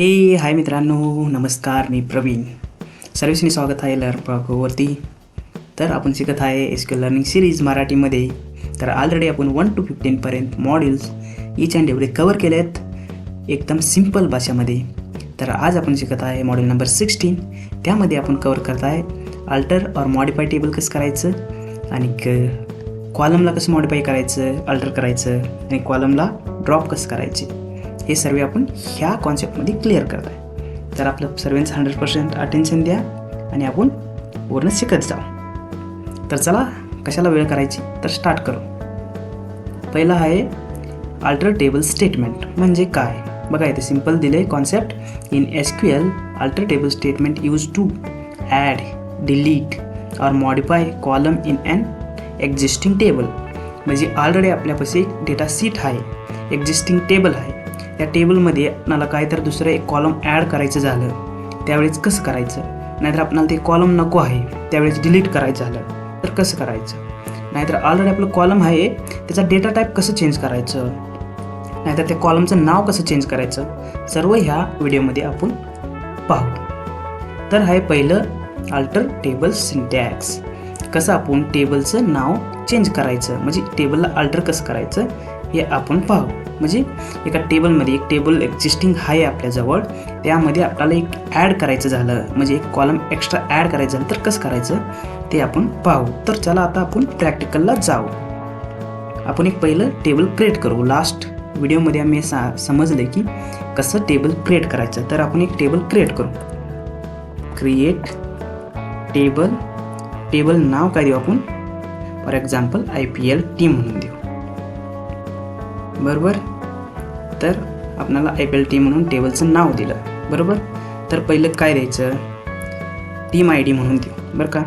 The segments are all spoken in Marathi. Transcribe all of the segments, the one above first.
हे हाय मित्रांनो नमस्कार मी प्रवीण सर्विसनी स्वागत आहे लर्पाकवरती तर आपण शिकत आहे एस क्यू लर्निंग सिरीज मराठीमध्ये तर ऑलरेडी आपण वन टू फिफ्टीनपर्यंत मॉड्यूल्स इच अँड एवढे कवर केले आहेत एकदम सिंपल भाषेमध्ये तर आज आपण शिकत आहे मॉड्यूल नंबर सिक्स्टीन त्यामध्ये आपण कवर करत आहे अल्टर और मॉडिफाय टेबल कसं करायचं आणि क कॉलमला कसं मॉडिफाय करायचं अल्टर करायचं आणि कॉलमला ड्रॉप कसं करायचे हे सर्व आपण ह्या कॉन्सेप्टमध्ये क्लिअर करत आहे तर आपलं सर्वांचं हंड्रेड पर्सेंट अटेन्शन द्या आणि आपण पूर्ण शिकत जाऊ. तर चला कशाला वेळ करायची? तर स्टार्ट करू. पहिला आहे अल्टर टेबल स्टेटमेंट म्हणजे काय? बघा इथे सिंपल दिले concept in S Q L alter table statement use to add delete और modify column in an existing table म्हणजे ऑलरेडी आपल्यापाशी एक डेटा सीट आहे. एक्झिस्टिंग टेबल आहे. त्या टेबलमध्ये आपणाला काय तर दुसरं एक कॉलम ॲड करायचं झालं. त्यावेळेस कसं करायचं? नाहीतर आपल्याला ते कॉलम नको आहे. त्यावेळेस डिलीट करायचं झालं. तर कसं करायचं? नाहीतर ऑलरेडी आपलं कॉलम आहे त्याचा डेटा टाईप कसं चेंज करायचं? नाहीतर त्या कॉलमचं नाव कसं चेंज करायचं? सर्व ह्या व्हिडिओमध्ये आपण पाहू. तर आहे पहिलं अल्टर टेबल सिंटॅक्स कसं आपण टेबलचं नाव चेंज करायचं? म्हणजे टेबलला अल्टर कसं करायचं? हे आपण पाहू. म्हणजे एका टेबलमध्ये एक टेबल एक्झिस्टिंग आहे आपल्याजवळ. त्यामध्ये आपल्याला एक ॲड करायचं झालं. म्हणजे एक कॉलम एक्स्ट्रा ॲड करायचं झालं. तर कसं करायचं? ते आपण पाहू. तर चला आता आपण प्रॅक्टिकलला जाऊ. आपण एक पहिलं टेबल क्रिएट करू. लास्ट व्हिडिओमध्ये आम्ही सा समजले की कसं टेबल क्रिएट करायचं. तर आपण एक टेबल क्रिएट करू. क्रिएट टेबल टेबल नाव काय देऊ आपण? For example I P L team म्हणून देऊ. बरोबर? तर आपणाला आय पी एल टीम म्हणून टेबलचं नाव दिलं. बरोबर? तर पहिलं काय द्यायचं? टीम आय डी म्हणून देऊ. बरं का?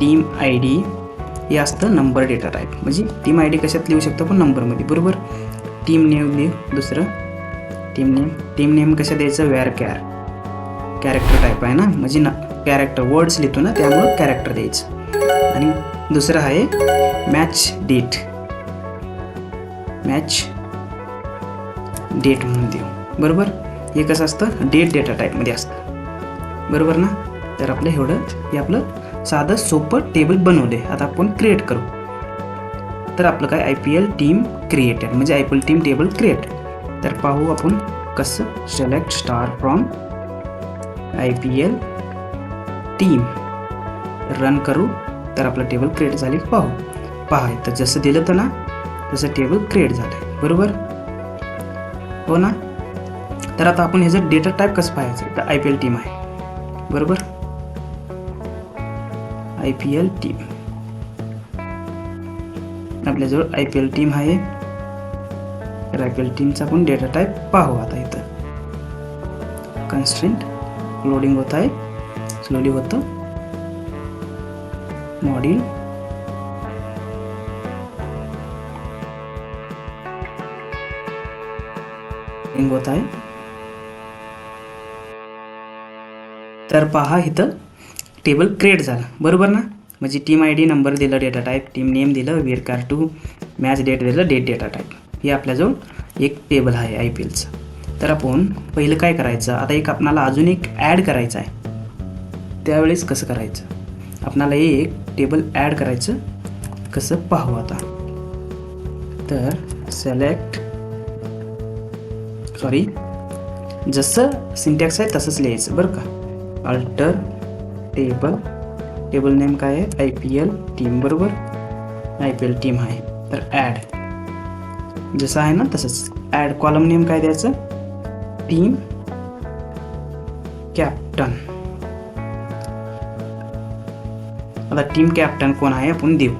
टीम आय डी हे असतं नंबर डेटा टाईप म्हणजे टीम आय डी कशात लिहू शकतो आपण? नंबरमध्ये बरोबर? टीम नेम लिहू. दुसरं? टीम नेम टीम नेम कशा द्यायचं? वॅर कॅर कॅरेक्टर टाईप आहे ना? म्हणजे ना कॅरेक्टर वर्ड्स लिहितो ना त्यामुळं कॅरेक्टर द्यायचं. आणि दुसरं आहे मॅच डेट मॅच डेट म्हणून देऊ. बरोबर? हे कसं असतं? डेट डेटा टाईपमध्ये असतं. बरोबर ना? तर आपलं एवढं हे आपलं साधं सोपं टेबल बनवले आता आपण क्रिएट करू. तर आपलं काय? I P L team created म्हणजे I P L team table create तर पाहू आपण कसं select star from I P L team run करू. तर आपलं टेबल क्रिएट झाले. पाहू. पहा तर जसं दिलं तर ना तसं टेबल क्रिएट झालं बरोबर? हो ना? तर आता आपण ह्याचं डेटा टाईप कसं पाहायचं? तर आय पी एल टीम आहे. बरोबर? आय पी एल टीम आपल्याजवळ आय पी एल टीम आहे. तर आय पी एल टीमचा आपण डेटा टाईप पाहू आता इथं. कन्स्ट्रेंट लोडिंग होत आहे. स्लोली होतं. मॉड्यूल होत आहे. तर पहा इथं टेबल क्रिएट झाला. बरोबर ना? म्हणजे टीम आय डी नंबर दिलं डेटा टाईप टीम नेम दिलं varchar two match date दिलं डेट डेटा टाईप हे आपल्याजवळ एक टेबल आहे आय पी एलचं तर आपण पहिलं काय करायचं? आता एक आपणाला अजून एक ॲड करायचं आहे. त्यावेळेस कसं करायचं? आपणाला एक टेबल ॲड करायचं. कसं पाहू आता? तर सेलेक्ट सॉरी जसं सिंटॅक्स आहे तसंच लिहायचं बरं का? अल्टर टेबल टेबल नेम काय आहे? आय पी एल टीम बरोबर? आय पी एल टीम आहे. तर ॲड जसं आहे ना तसंच. ॲड कॉलम नेम काय द्यायचं? टीम कॅप्टन आता टीम कॅप्टन कोण आहे? आपण देऊ.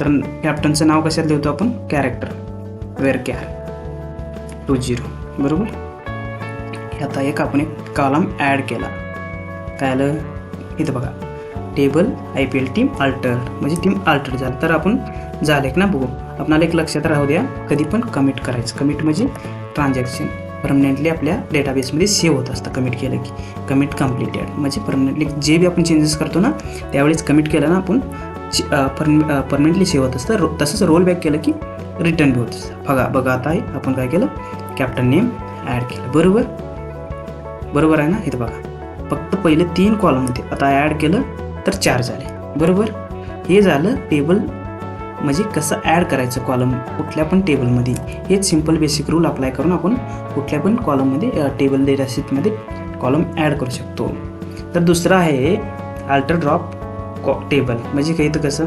तर कॅप्टनचं नाव कशात लिहितो आपण? Character varchar two zero बरोबर? आता एक आपण एक कॉलम ॲड केला. काय आलं? इथं बघा. Table I P L team alter म्हणजे टीम अल्टर झालं. तर आपण झालं ना बघू. आपणाला एक लक्षात राहू द्या. कधी पण कमिट करायचं. कमिट म्हणजे ट्रान्झॅक्शन परमनंटली आपल्या डेटाबेसमध्ये सेव्ह होत असतं. कमिट केलं की. कमिट कम्प्लिटेड म्हणजे परमनंटली जे बी आपण चेंजेस करतो ना त्यावेळेस कमिट केलं ना आपण परमनंटली सेव्ह होत असतं. रो तसंच रोल बॅक केलं की रिटर्न बी होत असतं. बघा बघा आता आहे आपण काय केलं? कॅप्टन नेम ॲड केलं. बरोबर? बरोबर आहे ना? इथं बघा. फक्त पहिले तीन कॉलम होते. आता ॲड केलं तर चार झाले. बरोबर? हे झालं टेबल म्हणजे कसं ॲड करायचं कॉलम कुठल्या पण टेबलमध्ये हेच सिंपल बेसिक रूल अप्लाय करून आपण कुठल्या पण कॉलममध्ये टेबल डेटा शीटमध्ये कॉलम ॲड करू शकतो. तर दुसरं आहे अल्टर ड्रॉप कॉ टेबल म्हणजे काही तर कसं?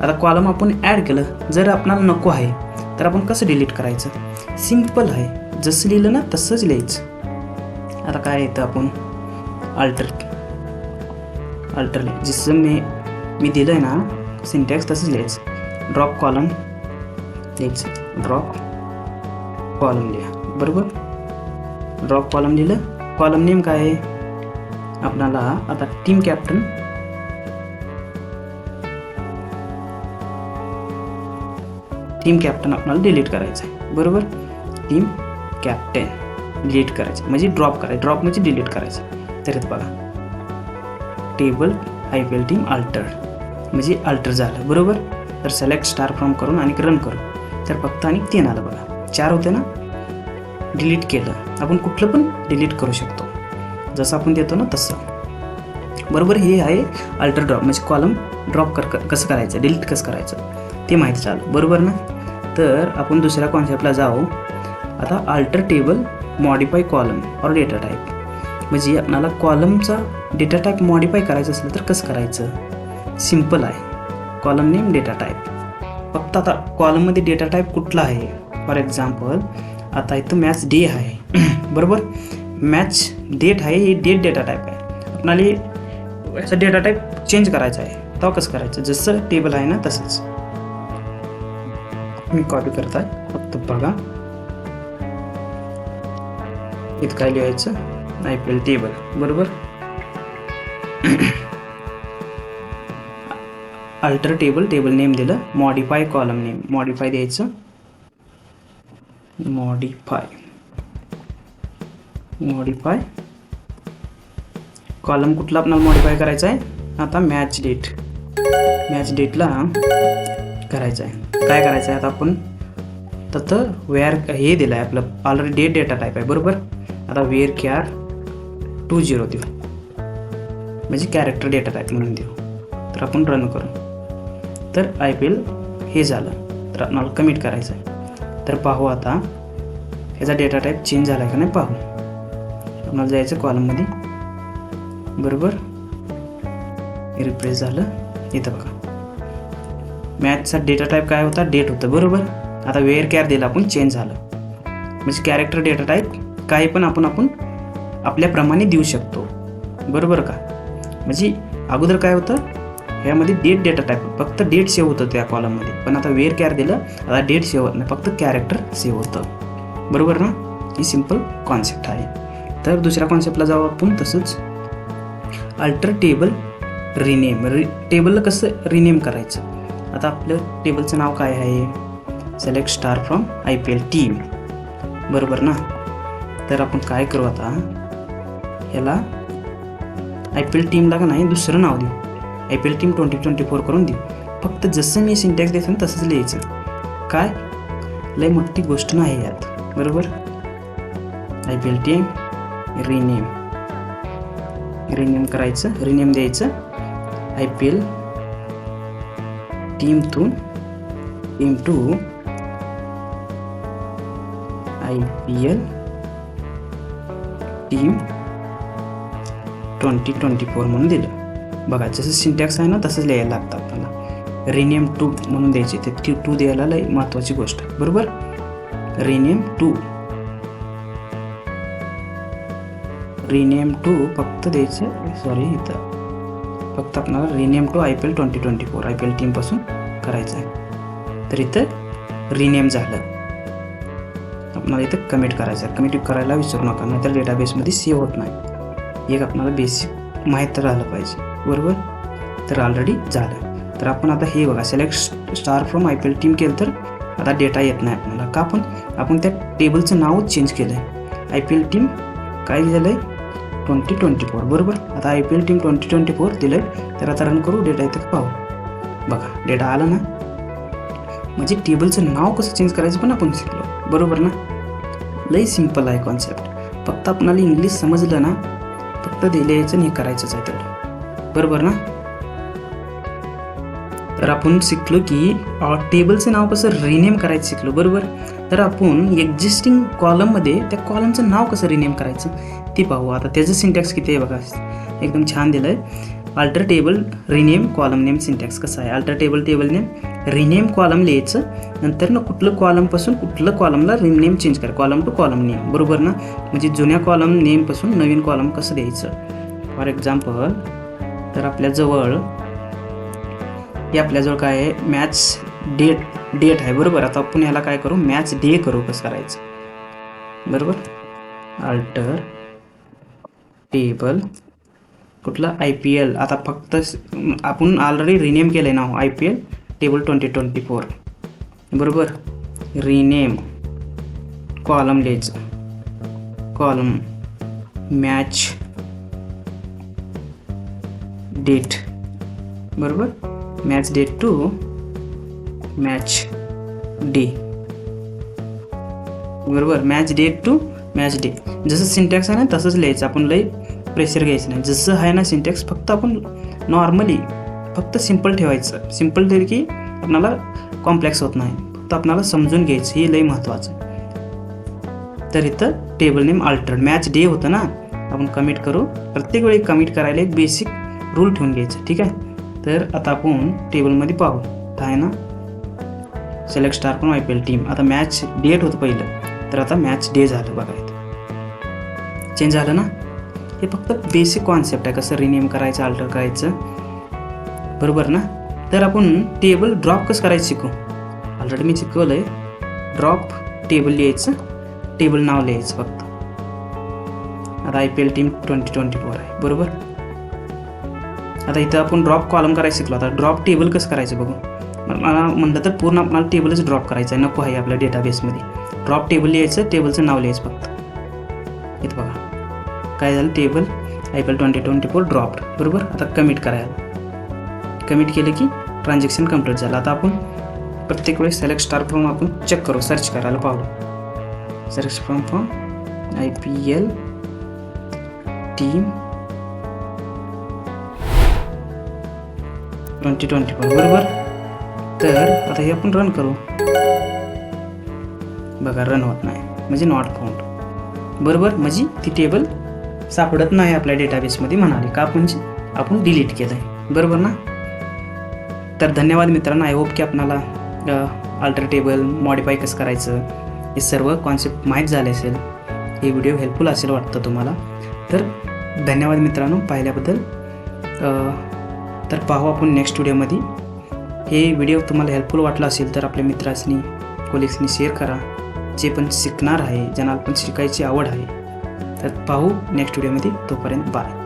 आता कॉलम आपण ॲड केलं. जर आपणाला नको आहे तर आपण कसं डिलीट करायचं? सिंपल आहे. जसं लिहिलं ना तसंच लिहायचं. आता काय येतं आपण? अल्टर अल्टर जसं मी मी दिलं आहे ना सिंटॅक्स तसंच लिहायचं. ड्रॉप कॉलम लिहायचं. ड्रॉप कॉलम लिहा. बरोबर? ड्रॉप कॉलम लिहिलं. कॉलम नेम काय आहे? आपणाला आता टीम कॅप्टन टीम कॅप्टन आपल्याला डिलीट करायचं आहे बरोबर? टीम कॅप्टन डिलीट करायचं. म्हणजे ड्रॉप करायचं. ड्रॉप म्हणजे डिलीट करायचं. तर बघा. Table I P L team alter म्हणजे अल्टर झालं. बरोबर? तर सिलेक्ट स्टार फ्रॉम करून आणि रन करू तर फक्त आणि तीन आलं बघा. चार होते ना? डिलीट केलं. आपण कुठलं पण डिलीट करू शकतो. जसं आपण देतो ना तसं. बरोबर? हे आहे अल्टर ड्रॉप म्हणजे कॉलम ड्रॉप कर कसं करायचं? डिलीट कसं करायचं? ते माहिती झालं बरोबर ना? तर आपण दुसऱ्या कॉन्सेप्टला जाऊ. आता अल्टर टेबल मॉडिफाय कॉलम और डेटा टाईप म्हणजे आपणाला कॉलमचा डेटा टाईप मॉडिफाय करायचं असलं तर कसं करायचं? सिंपल आहे. कॉलम नेम डेटा टाईप फक्त आता कॉलममध्ये डेटा टाईप कुठला आहे? फॉर एक्झाम्पल आता इथं मॅच डे आहे. बरोबर? मॅच डेट आहे हे डेट डेटा टाईप आहे. आपणाला याचा डेटा टाईप चेंज करायचा आहे. तेव्हा कसं करायचं? जसं टेबल आहे ना तसंच. मी कॉपी करत आहे फक्त बघा. इथं काय लिहायचं आय पी एल टेबल बरोबर? अल्टर टेबल टेबल नेम दिलं. मॉडिफाय कॉलम नेम मॉडिफाय द्यायचं. मॉडिफाय मॉडिफाय कॉलम कुठला आपल्याला मॉडिफाय करायचा आहे? आता मॅच डेट मॅच डेटला करायचं आहे. काय करायचं आहे आता आपण? तर वेअर हे दिलं आहे आपलं. ऑलरेडी डेट डेटा टाईप आहे. बरोबर? आता वेअर कॅर टू झिरो देऊ. म्हणजे कॅरेक्टर डेटा टाईप म्हणून देऊ. तर आपण रन करू. तर आय पी एल हे झालं. तर आपल्याला कमिट करायचं आहे तर पाहू आता ह्याचा डेटा टाईप चेंज झाला आहे का नाही पाहू. आपल्याला जायचं कॉलममध्ये बरोबर? रिप्रेस झालं. इथं बघा. मॅथचा डेटा टाईप काय होता? डेट होतं. बरोबर? आता वेअर कॅर दिला आपण चेंज झालं. म्हणजे कॅरेक्टर डेटा टाईप काही पण आपण आपण आपल्याप्रमाणे देऊ शकतो. बरोबर का? म्हणजे अगोदर काय होतं? ह्यामध्ये डेट डेटा टाईप फक्त डेट सेव्ह होतं त्या कॉलममध्ये पण आता वेअर कॅर दिलं आता डेट सेव्ह होत नाही फक्त कॅरेक्टर सेव्ह होतं. बरोबर ना? ही सिंपल कॉन्सेप्ट आहे. तर दुसऱ्या कॉन्सेप्टला जाऊ आपण तसंच अल्टर टेबल रिनेम रि टेबलला कसं रिनेम करायचं? आता आपलं टेबलचं नाव काय आहे? Select star from I P L team बरोबर ना? तर आपण काय करू आता? ह्याला आय पी एल टीमला का नाही दुसरं नाव देऊ. I P L team twenty twenty four करून देऊ. फक्त जसं मी सिंटॅक्स देतो ना तसंच लिहायचं. काय? लय मोठी गोष्ट नाही यात. बरोबर? I P L team rename rename करायचं रिनेम द्यायचं. I P L टीमतून team to I P L team twenty twenty four म्हणून दिलं. बघा जसं सिंटॅक्स आहे ना तसंच लिहायला लागतं आपल्याला. रिनेम टू म्हणून द्यायचे ते टू द्यायला लय महत्त्वाची गोष्ट आहे. बरोबर? रिनेम टू रिनेम टू फक्त द्यायचं सॉरी इथं. फक्त आपल्याला rename to I P L twenty twenty four I P L टीमपासून करायचं आहे. तर इथं रिनेम झालं. आपणाला इथं कमिट करायचं आहे. कमिट करायला विसरू नका नाहीतर डेटाबेसमध्ये सेव्ह होत नाही. एक आपणाला बेसिक माहीत राहिलं पाहिजे. बरोबर? तर ऑलरेडी झालं. तर आपण आता हे बघा select star from I P L team केलं तर आता डेटा येत नाही आपल्याला. का पण? आपण त्या टेबलचं नावच चेंज केलं आहे आय पी एल टीम काय झालं आहे ट्वेंटी ट्वेंटी फोर बरोबर? आता I P L team twenty twenty four दिलं आहे तर आता रन करू डेटा इथं पाहू. बघा डेटा आला ना? म्हणजे टेबलचं नाव कसं चेंज करायचं पण आपण शिकलो. बरोबर ना? लई सिंपल आहे कॉन्सेप्ट फक्त आपणाला इंग्लिश समजलं ना फक्त दिले यायचं हे करायचंच आहे तेवढं. बरोबर ना? तर आपण शिकलो की टेबलचं नाव कसं रिनेम करायचं शिकलो बरोबर? तर आपण एक्झिस्टिंग कॉलममध्ये त्या कॉलमचं नाव कसं रिनेम करायचं ते पाहू. आता त्याचं सिंटॅक्स किती आहे बघा. एकदम छान दिलं आहे alter table rename column name syntax कसं आहे? Alter table table name rename column लिहायचं. नंतर ना कुठलं कॉलमपासून कुठलं कॉलमला रिनेम चेंज करा कॉलम टू कॉलम नेम बरोबर ना? म्हणजे जुन्या कॉलम नेमपासून नवीन कॉलम कसं द्यायचं फॉर एक्झाम्पल तर आपल्याजवळ हे आपल्याजवळ काय आहे? मॅच डेट डेट आहे. बरोबर? आता आपण ह्याला काय करू? मॅच डे करू. कसं करायचं? बरोबर? अल्टर टेबल कुठलं? आय पी एल आता फक्त आपण ऑलरेडी रिनेम केलं आहे नाव I P L table twenty twenty four बरोबर? रिनेम कॉलम लेज कॉलम मॅच डेट बरोबर? Match date to match day बरोबर? Match date to match day जसं सिंटॅक्स आहे ना तसंच लिहायचं. आपण लई प्रेशर घ्यायचं नाही. जसं आहे ना सिंटॅक्स फक्त आपण नॉर्मली फक्त सिंपल ठेवायचं. सिंपल ठेवलं की आपणाला कॉम्प्लेक्स होत नाही. फक्त आपणाला समजून घ्यायचं हे लई महत्त्वाचं तर इथं table name alter match day होतं ना? आपण कमिट करू. प्रत्येक वेळी कमिट करायला एक बेसिक रूल ठेवून घ्यायचं ठीक आहे? तर आता आपण टेबलमध्ये पाहू. तर आहे ना? सिलेक्ट स्टार पण आय पी एल टीम आता मॅच डेट होतं पहिलं. तर आता मॅच डे झालं बघा इथं. चेंज झालं ना? हे फक्त बेसिक कॉन्सेप्ट आहे. कसं रिनेम करायचं अल्टर करायचं. बरोबर ना? तर आपण टेबल ड्रॉप कसं करायचं शिकू? ऑलरेडी मी शिकवलं आहे ड्रॉप टेबल लिहायचं. टेबल नाव लिहायचं फक्त. आता I P L team twenty twenty four आहे. बरोबर? आता इथं आपण ड्रॉप कॉलम करायचं शिकलो. आता ड्रॉप टेबल कसं करायचं बघू? मग मला म्हणलं तर पूर्ण आपल्याला टेबलच ड्रॉप करायचं आहे. नको आहे आपल्या डेटाबेसमध्ये ड्रॉप टेबल लिहायचं. टेबलचं नाव लिहायचं फक्त. इथं बघा. काय झालं? Table I P L twenty twenty four dropped बरोबर? आता कमिट करायला. कमिट केले की ट्रान्झॅक्शन कंप्लीट झालं. आता आपण प्रत्येक वेळेस सिलेक्ट स्टार करून आपण चेक करू. सर्च करायला पाहू. Search from form I P L team twenty twenty four बरोबर? तर आता हे आपण रन करू. बघा रन होत नाही. म्हणजे नॉट फाउंड बरोबर? म्हणजे ती टेबल सापडत नाही आपल्या डेटाबेसमध्ये म्हणाले. का म्हणजे? आपण डिलीट केलं आहे बरोबर ना? तर धन्यवाद मित्रांनो. आय होप की आपणाला अल्टर टेबल मॉडिफाय कसं करायचं हे सर्व कॉन्सेप्ट माहीत झाले असेल. हे व्हिडिओ हेल्पफुल असेल वाटतं तुम्हाला. तर धन्यवाद मित्रांनो पाहिल्याबद्दल. तर पाहू आपण नेक्स्ट व्हिडिओमध्ये हे व्हिडिओ तुम्हाला हेल्पफुल वाटला असेल तर आपल्या मित्रांनी कोलिग्सनी शेअर करा. जे पण शिकणार आहे ज्यांना पण शिकायची आवड आहे. तर पाहू नेक्स्ट व्हिडिओमध्ये तोपर्यंत बाय